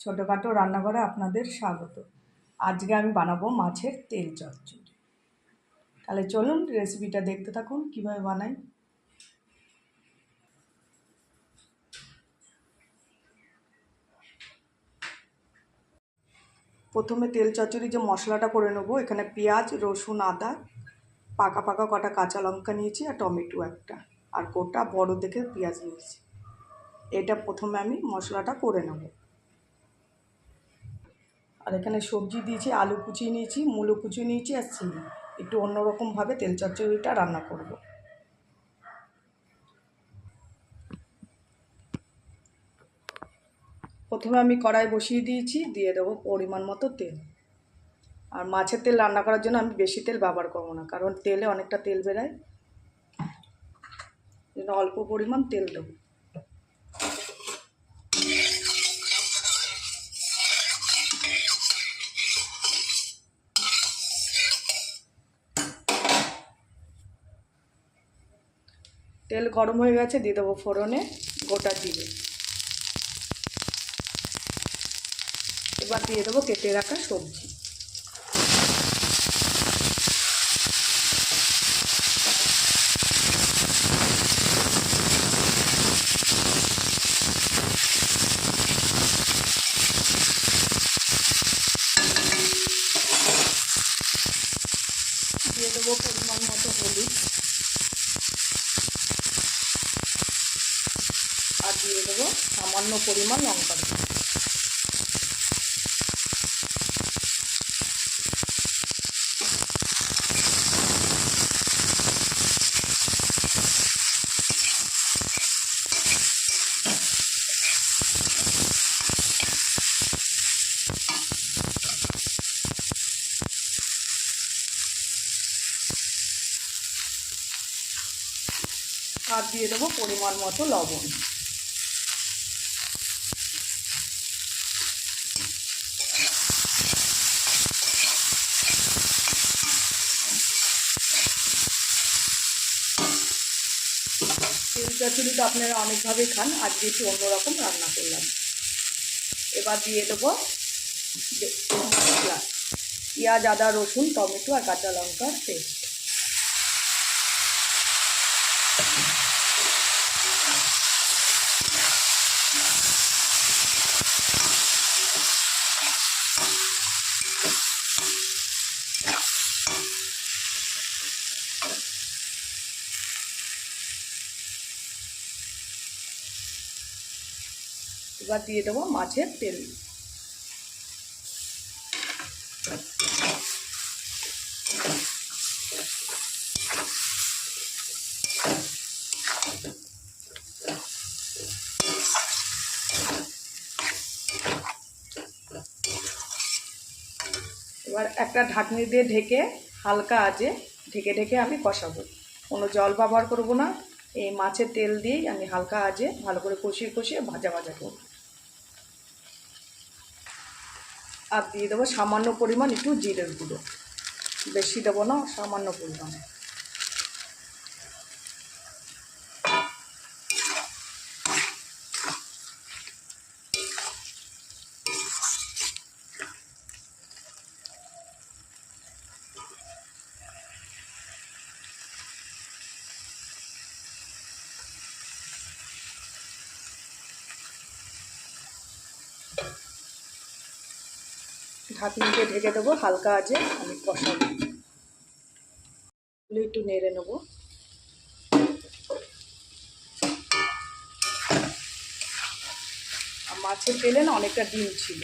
ছোটোখাটো রান্নাঘরে আপনাদের স্বাগত। আজকে আমি বানাবো মাছের তেল চচ্চড়ি। তাহলে চলুন রেসিপিটা দেখতে থাকুন, কীভাবে বানাই। প্রথমে তেল চচ্চড়ি যে মশলাটা করে নেব, এখানে পেঁয়াজ, রসুন, আদা, পাকা পাকা কটা কাঁচা লঙ্কা নিয়েছি আর টমেটো একটা, আর গোটা বড় দেখে পেঁয়াজ নিয়েছি। এটা প্রথমে আমি মশলাটা করে নেব। আর এখানে সবজি দিয়েছি, আলু কুচি নিয়েছি, মূলো কুচি নিয়েছি আর সিম। একটু অন্যরকমভাবে তেল চচ্চড়িটা রান্না করব। প্রথমে আমি কড়াই বসিয়ে দিয়েছি, দিয়ে দেবো পরিমাণ মতো তেল। আর মাছের তেল রান্না করার জন্য আমি বেশি তেল ব্যবহার করব না, কারণ তেলে অনেকটা তেল জন্য অল্প পরিমাণ তেল দেবো। তেল গরম হয়ে গেছে, দিয়ে দেবো ফোড়নে গোটা জিরে। এবার দিয়ে দেবো কেটে রাখা সবজি। দিয়ে দেবো পরিমাণ মতো হলুদ আর দিয়ে দেবো সামান্য পরিমাণ লঙ্কা গুঁড়ো। আর দিয়ে দেবো পরিমাণ মতো লবণ চচ্চড়ি তো আপনারা অনেকভাবেই খান, আজকে একটু অন্যরকম রান্না করলাম। এবার দিয়ে দেবো পেঁয়াজ, আদা, রসুন, টমেটো আর কাঁচা লঙ্কার পেস্ট। এবার দিয়ে দেবো মাছের তেল। এবার একটা ঢাকনি দিয়ে ঢেকে হালকা আজে ঢেকে ঢেকে আমি কষাবো। কোনো জল ব্যবহার করব না। এই মাছের তেল দিয়েই আমি হালকা আজে ভালো করে কষিয়ে কষিয়ে ভাজা ভাজা করব। আর দিয়ে দেবো সামান্য পরিমাণ একটু জিরের গুঁড়ো। বেশি দেবো না সামান্য পরিমাণে। ঢাকনি ঢেকে দেবো, হালকা আজে আমি কষাবো। একটু নেড়ে নেব। মাছের তেলে না অনেকটা ডিম ছিল।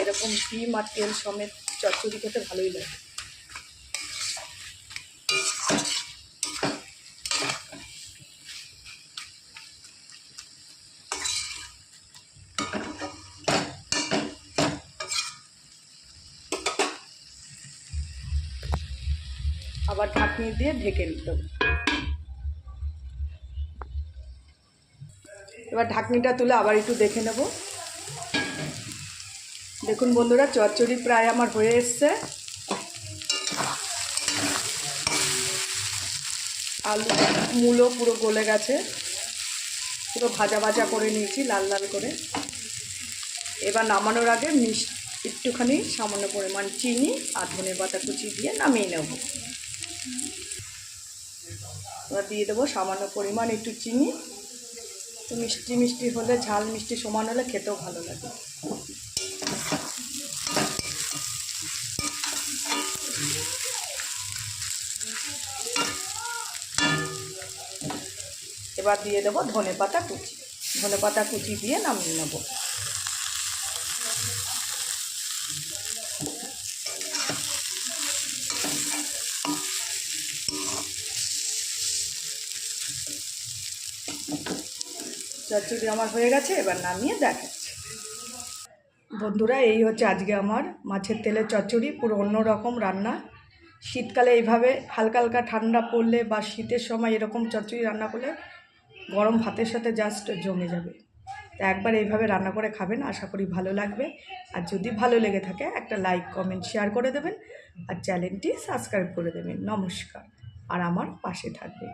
এরকম ডিম আর তেল সমেত চচ্চড়ি খেতে ভালোই লাগে। আবার ঢাকনি দিয়ে ঢেকে নিতে হবে। এবার ঢাকনিটা তুলে আবার একটু দেখে নেব। দেখুন বন্ধুরা, চচ্চড়ি প্রায় আমার হয়ে এসছে। আলু মূলো পুরো গলে গেছে। পুরো ভাজা ভাজা করে নিয়েছি, লাল লাল করে। এবার নামানোর আগে মিষ্টি একটুখানি সামান্য পরিমাণ চিনি আর ধনে পাতা কুচি দিয়ে নামিয়ে নেব। এবার দিয়ে দেবো সামান্য পরিমাণ একটু চিনি। তো মিষ্টি মিষ্টি হলে, ঝাল মিষ্টি সমান হলে খেতেও ভালো লাগে। এবার দিয়ে দেবো ধনে পাতা কুচি। ধনে পাতা কুচি দিয়ে নামিয়ে নেব। চচ্চড়ি আমার হয়ে গেছে, এবার নামিয়ে দেখাচ্ছি। বন্ধুরা, এই হচ্ছে আজকে আমার মাছের তেলের চচ্চড়ি, পুরো অন্য রকম রান্না। শীতকালে এইভাবে হালকা হালকা ঠান্ডা পড়লে বা শীতের সময় এরকম চচ্চড়ি রান্না করলে গরম ভাতের সাথে জাস্ট জমে যাবে। তা একবার এইভাবে রান্না করে খাবেন, আশা করি ভালো লাগবে। আর যদি ভালো লেগে থাকে, একটা লাইক কমেন্ট শেয়ার করে দেবেন। আর চ্যানেলটি সাবস্ক্রাইব করে দেবেন। নমস্কার। আর আমার পাশে থাকবে